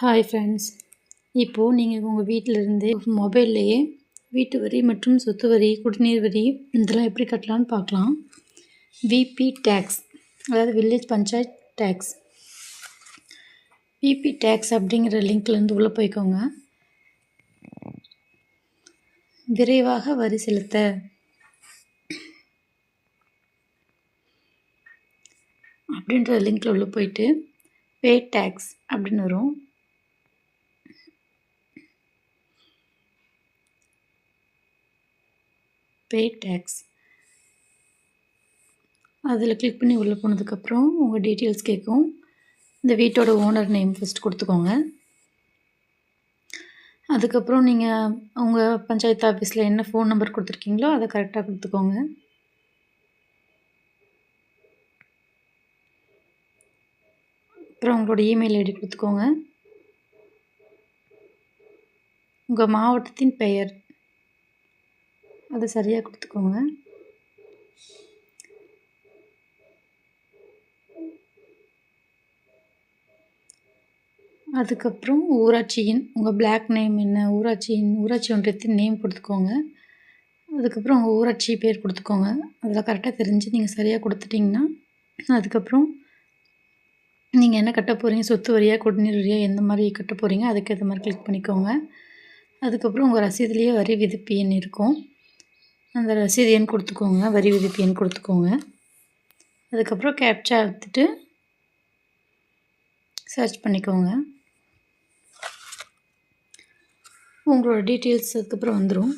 Hi friends இப்போது நீங்கள் உங்கள் வீட்டிலேருந்தே மொபைல்லையே வீட்டு வரி மற்றும் சொத்து வரி குடிநீர் வரி இதெல்லாம் எப்படி கட்டலான்னு பார்க்கலாம். விபி டேக்ஸ் அதாவது village panchayat tax VP tax அப்படிங்கிற லிங்க்லேருந்து உள்ளே போய்க்கோங்க. விரைவாக வரி செலுத்த. அப்படின்ற லிங்க்கில் உள்ளே போயிட்டு பே டேக்ஸ் அப்படின்னு வரும். பே டேக்ஸ் அதில் கிளிக் பண்ணி உள்ளே போனதுக்கப்புறம் உங்கள் டீட்டெயில்ஸ் கேட்கும். இந்த வீட்டோட ஓனர் நேம் ஃபஸ்ட் கொடுத்துக்கோங்க. அதுக்கப்புறம் நீங்கள் உங்கள் பஞ்சாயத்து ஆஃபீஸில் என்ன ஃபோன் நம்பர் கொடுத்துருக்கீங்களோ அதை கரெக்டாக கொடுத்துக்கோங்க. அப்புறம் உங்களோட இமெயில் ஐடி கொடுத்துக்கோங்க. உங்கள் மாவட்டத்தின் பெயர். அதை சரியாக கொடுத்துக்கோங்க. அதுக்கப்புறம் ஊராட்சியின் உங்கள் பிளாக் நேம் என்ன ஊராட்சியின் ஊராட்சி ஒன்றியத்தின் நேம் கொடுத்துக்கோங்க. அதுக்கப்புறம் உங்கள் ஊராட்சி பேர் கொடுத்துக்கோங்க. அதில் கரெக்டாக தெரிஞ்சு நீங்கள் சரியாக கொடுத்துட்டிங்கன்னா அதுக்கப்புறம் நீங்கள் என்ன கட்ட போகிறீங்க சொத்து வரியா குடிநீர் வரியா எந்த மாதிரி கட்ட போகிறீங்க அதுக்கேற்ற மாதிரி கிளிக் பண்ணிக்கோங்க. அதுக்கப்புறம் உங்கள் ரசீதுலேயே வரி விதிப்பு எண் இருக்கும். அந்த ரசீது எண் கொடுத்துக்கோங்க வரி விதிப்பு எண் கொடுத்துக்கோங்க. அதுக்கப்புறம் கேப்சா எடுத்துட்டு சர்ச் பண்ணிக்கோங்க. உங்களோட டீட்டெயில்ஸ் அதுக்கப்புறம் வந்துடும்